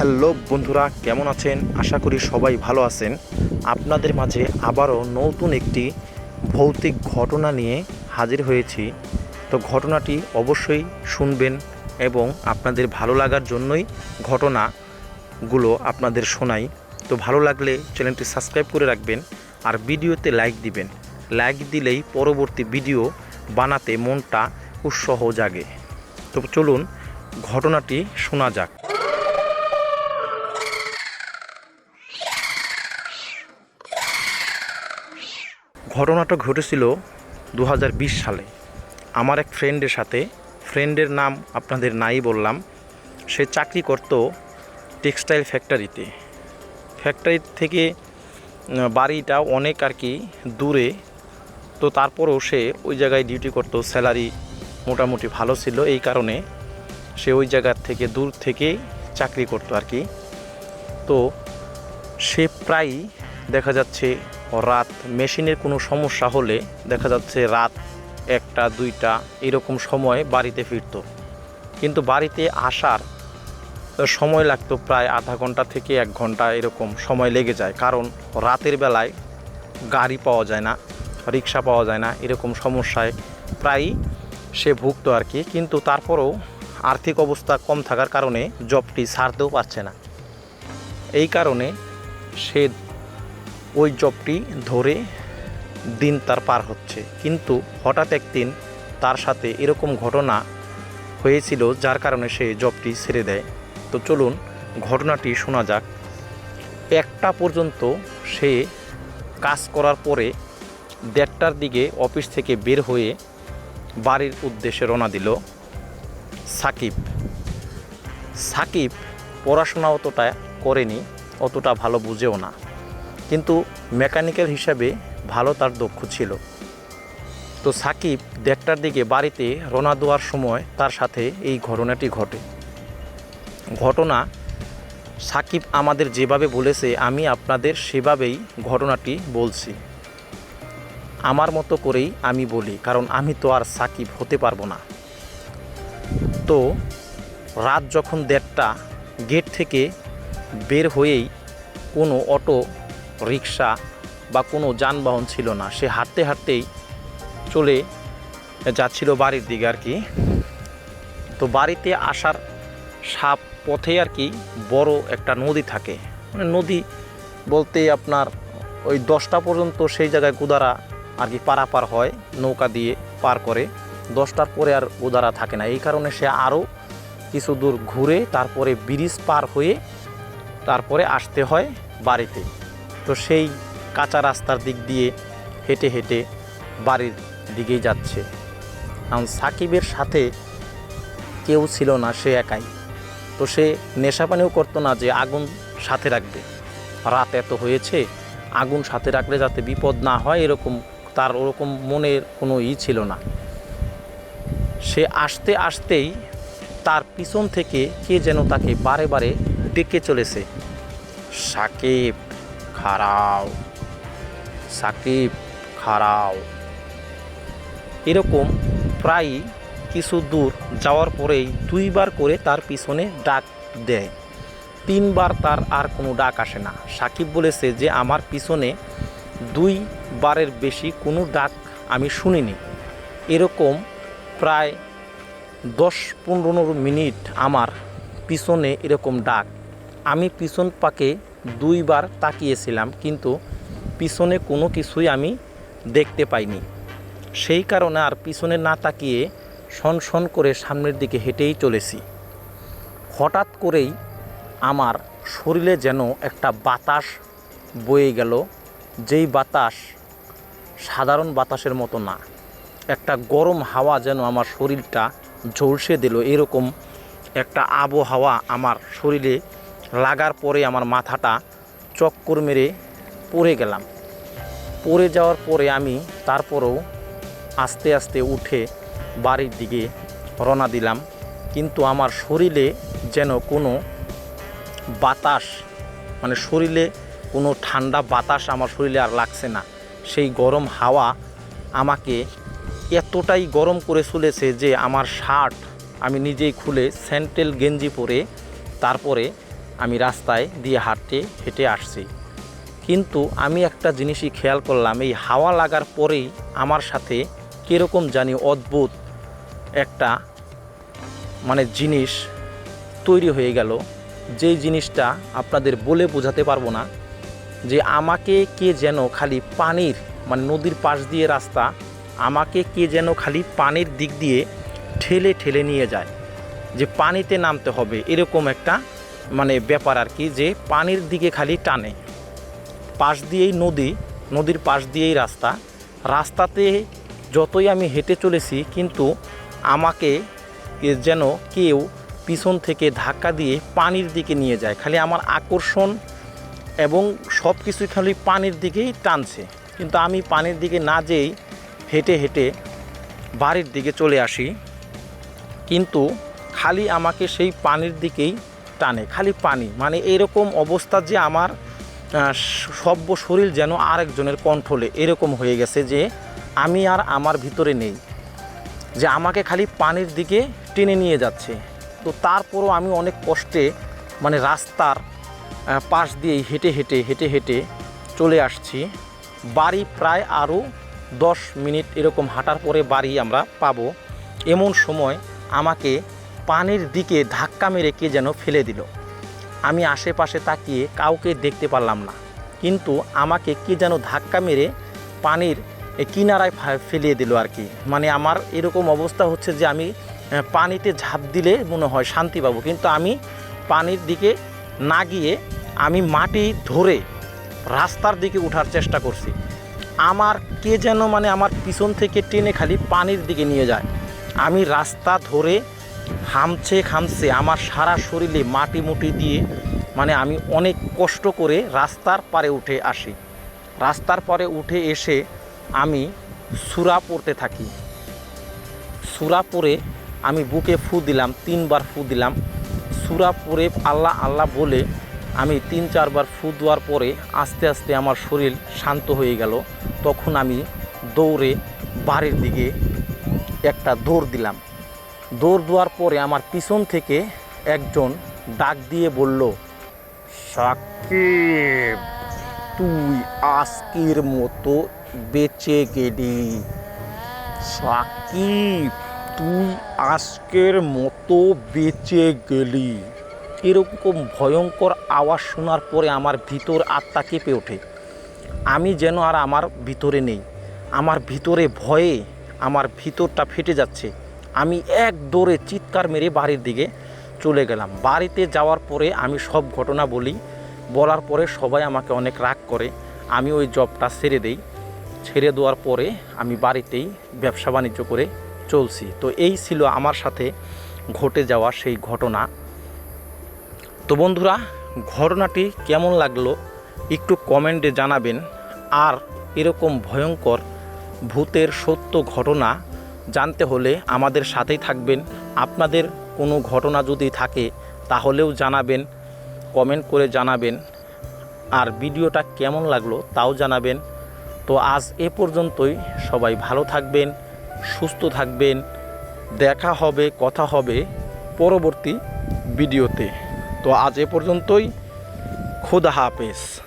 Hello বন্ধুরা, কেমন আছেন? আশা করি সবাই ভালো আছেন। আপনাদের মাঝে আবারও নতুন একটি ভৌতিক ঘটনা নিয়ে হাজির হয়েছি। তো ঘটনাটি অবশ্যই শুনবেন এবং আপনাদের ভালো লাগার জন্যই ঘটনাগুলো আপনাদের শোনাই। তো ভালো লাগলে চ্যানেলটি সাবস্ক্রাইব করে রাখবেন আর ভিডিওতে লাইক দিবেন। লাইক দিলেই পরবর্তী ভিডিও বানাতে মনটা উৎসাহ জাগে। তো চলুন, ঘটনাটি শোনা যাক। ঘটনাটা ঘটেছিল দু হাজার বিশ সালে। আমার এক ফ্রেন্ডের সাথে, ফ্রেন্ডের নাম আপনাদের নাই বললাম, সে চাকরি করত টেক্সটাইল ফ্যাক্টরিতে। ফ্যাক্টরি থেকে বাড়িটা অনেক আর কি দূরে, তো তারপরেও সে ওই জায়গায় ডিউটি করতো, স্যালারি মোটামুটি ভালো ছিল, এই কারণে সে ওই জায়গার থেকে দূর থেকে চাকরি করতো আর কি। তো সে প্রায়ই দেখা যাচ্ছে রাত মেশিনের কোনো সমস্যা হলে দেখা যাচ্ছে রাত একটা, দুইটা এরকম সময় বাড়িতে ফিরতো। কিন্তু বাড়িতে আসার সময় লাগতো প্রায় আধা ঘণ্টা থেকে এক ঘণ্টা এরকম সময় লেগে যায়। কারণ রাতের বেলায় গাড়ি পাওয়া যায় না, রিক্সা পাওয়া যায় না, এরকম সমস্যায় প্রায়ই সে ভুগতো আর কি। কিন্তু তারপরেও আর্থিক অবস্থা কম থাকার কারণে জবটি ছাড়তেও পারছে না। এই কারণে সে ওই জবটি ধরে দিন তার পার হচ্ছে। কিন্তু হঠাৎ একদিন তার সাথে এরকম ঘটনা হয়েছিল, যার কারণে সে জবটি ছেড়ে দেয়। তো চলুন ঘটনাটি শোনা যাক। একটা পর্যন্ত সে কাজ করার পরে দেড়টার দিকে অফিস থেকে বের হয়ে বাড়ির উদ্দেশ্যে রওনা দিল সাকিব। সাকিব পড়াশোনা অতটা করেনি, অতটা ভালো বুঝেও না। কিন্তু মেকানিক্যাল হিসাবে ভালো তার দক্ষ ছিল। তো সাকিব দেড়টার দিকে বাড়িতে রওনা দেওয়ার সময় তার সাথে এই ঘটনাটি ঘটে। ঘটনা, সাকিব আমাদের যেভাবে বলেছে, আমি আপনাদের সেভাবেই ঘটনাটি বলছি। আমার মতো করেই আমি বলি, কারণ আমি তো আর সাকিব হতে পারব না। তো রাত যখন দেড়টা, গেট থেকে বের হয়েই কোনো অটো রিক্সা বা কোনো যানবাহন ছিল না। সে হাঁটতে হাঁটতেই চলে যাচ্ছিল বাড়ির দিকে আর কি। তো বাড়িতে আসার সাপ পথে আর কি বড় একটা নদী থাকে। মানে নদী বলতে আপনার ওই দশটা পর্যন্ত সেই জায়গায় গুদারা আর কি পারাপার হয়, নৌকা দিয়ে পার করে। দশটার পরে আর গুদারা থাকে না। এই কারণে সে আরও কিছু দূর ঘুরে তারপরে ব্রিজ পার হয়ে তারপরে আসতে হয় বাড়িতে। তো সেই কাঁচা রাস্তার দিক দিয়ে হেঁটে হেঁটে বাড়ির দিকেই যাচ্ছে। কারণ সাকিবের সাথে কেউ ছিল না, সে একাই। তো সে নেশা পানিও করতো না যে আগুন সাথে রাখবে। রাত এত হয়েছে, আগুন সাথে রাখলে যাতে বিপদ না হয় এরকম তার ওরকম মনের কোনো ই ছিল না। সে আসতে আসতেই তার পিছন থেকে কে যেন তাকে বারে বারে ডেকে চলেছে। সাকিব। খারাও, সাকিব খারাও। এরকম প্রায় কিছু দূর যাওয়ার পরেই দুইবার করে তার পিছনে ডাক দেয়। তিনবার তার আর কোনো ডাক আসে না। সাকিব বলেছে যে, আমার পিছনে দুই বারের বেশি কোনো ডাক আমি শুনিনি। এরকম প্রায় দশ পনেরো মিনিট আমার পিছনে এরকম ডাক। আমি পিছন পাকে দুইবার তাকিয়েছিলাম, কিন্তু পিছনে কোনো কিছুই আমি দেখতে পাইনি। সেই কারণে আর পিছনে না তাকিয়ে শন করে সামনের দিকে হেঁটেই চলেছি। হঠাৎ করেই আমার শরীরে যেন একটা বাতাস বয়ে গেল, যেই বাতাস সাধারণ বাতাসের মতো না, একটা গরম হাওয়া যেন আমার শরীরটা ঝলসে দিল। এরকম একটা আবহাওয়া আমার শরীরে লাগার পরে আমার মাথাটা চক্কর মেরে পড়ে গেলাম। পড়ে যাওয়ার পরে আমি তারপরেও আস্তে আস্তে উঠে বাড়ির দিকে রওনা দিলাম। কিন্তু আমার শরীরে যেন কোনো বাতাস মানে শরীরে কোনো ঠান্ডা বাতাস আমার শরীরে আর লাগছে না। সেই গরম হাওয়া আমাকে এতটাই গরম করে চলেছে যে আমার শার্ট আমি নিজেই খুলে স্যান্টেল গেঞ্জি পরে তারপরে আমি রাস্তায় দিয়ে হাঁটতে, হেঁটে আসছি। কিন্তু আমি একটা জিনিসই খেয়াল করলাম, এই হাওয়া লাগার পরেই আমার সাথে কীরকম জানি অদ্ভুত একটা মানে জিনিস তৈরি হয়ে গেল। যেই জিনিসটা আপনাদের বলে বোঝাতে পারব না, যে আমাকে কে যেন খালি পানির মানে নদীর পাশ দিয়ে রাস্তা, আমাকে কে যেন খালি পানির দিক দিয়ে ঠেলে ঠেলে নিয়ে যায়, যে পানিতে নামতে হবে, এরকম একটা মানে ব্যাপার আর কি যে পানির দিকে খালি টানে। পাশ দিয়েই নদী, নদীর পাশ দিয়েই রাস্তা। রাস্তাতে যতই আমি হেঁটে চলেছি কিন্তু আমাকে যেন কেউ পিছন থেকে ধাক্কা দিয়ে পানির দিকে নিয়ে যায়। খালি আমার আকর্ষণ এবং সব কিছুই খালি পানির দিকেই টানছে। কিন্তু আমি পানির দিকে না যেয়েই হেঁটে হেঁটে বাড়ির দিকে চলে আসি। কিন্তু খালি আমাকে সেই পানির দিকেই টানে, খালি পানি। মানে এরকম অবস্থা যে আমার সব্য শরীর যেন আরেকজনের কন্ট্রোলে এরকম হয়ে গেছে যে আমি আর আমার ভিতরে নেই। যে আমাকে খালি পানির দিকে টেনে নিয়ে যাচ্ছে। তো তারপরও আমি অনেক কষ্টে মানে রাস্তার পাশ দিয়েই হেঁটে হেঁটে হেঁটে হেঁটে চলে আসছি। বাড়ি প্রায় আরও দশ মিনিট এরকম হাঁটার পরে বাড়ি আমরা পাবো। এমন সময় আমাকে পানির দিকে ধাক্কা মেরে কে যেন ফেলে দিল। আমি আশেপাশে তাকিয়ে কাউকে দেখতে পারলাম না। কিন্তু আমাকে কে যেন ধাক্কা মেরে পানির কিনারায় ফেলিয়ে দিল আর কি। মানে আমার এরকম অবস্থা হচ্ছে যে আমি পানিতে ঝাঁপ দিলে মনে হয় শান্তি পাবো। কিন্তু আমি পানির দিকে না গিয়ে আমি মাটি ধরে রাস্তার দিকে ওঠার চেষ্টা করছি। আমার কে যেন মানে আমার পিছন থেকে টেনে খালি পানির দিকে নিয়ে যায়। আমি রাস্তা ধরে হামছে খামছে, আমার সারা শরীরে মাটি মুটি দিয়ে মানে আমি অনেক কষ্ট করে রাস্তার পারে উঠে আসি। রাস্তার পরে উঠে এসে আমি সুরা পড়তে থাকি। সুরা পরে আমি বুকে ফু দিলাম, তিনবার ফু দিলাম। সুরা পরে আল্লাহ আল্লাহ বলে, আমি তিন, চারবার ফু দেওয়ার পরে আস্তে আস্তে আমার শরীর শান্ত হয়ে গেল। তখন আমি দৌড়ে বাড়ির দিকে একটা দৌড় দিলাম। দৌড় দেওয়ার পরে আমার পিছন থেকে একজন ডাক দিয়ে বলল, সাকিব, তুই আজকের মতো বেঁচে গেলি। সাকিব, তুই আজকের মতো বেঁচে গেলি। এরকম ভয়ঙ্কর আওয়াজ শোনার পরে আমার ভিতর আত্মা কেঁপে ওঠে। আমি যেন আর আমার ভিতরে নেই। আমার ভিতরে ভয়ে আমার ভিতরটা ফেটে যাচ্ছে। আমি এক দৌড়ে চিৎকার মেরে বাড়ির দিকে চলে গেলাম। বাড়িতে যাওয়ার পরে আমি সব ঘটনা বলি। বলার পরে সবাই আমাকে অনেক রাগ করে। আমি ওই জবটা ছেড়ে দেই। ছেড়ে দেওয়ার পরে আমি বাড়িতেই ব্যবসা বাণিজ্য করে চলছি। তো এই ছিল আমার সাথে ঘটে যাওয়া সেই ঘটনা। তো বন্ধুরা, ঘটনাটি কেমন লাগল একটু কমেন্টে জানাবেন। আর এরকম ভয়ঙ্কর ভূতের সত্য ঘটনা জানতে হলে আমাদের সাথেই থাকবেন। আপনাদের কোনো ঘটনা যদি থাকে, তাহলেও জানাবেন, কমেন্ট করে জানাবেন। আর ভিডিওটা কেমন লাগল তাও জানাবেন। তো আজ এ পর্যন্তই, সবাই ভালো থাকবেন, সুস্থ থাকবেন। দেখা হবে, কথা হবে পরবর্তী ভিডিওতে। তো আজ এ পর্যন্তই, খোদা হাফেজ।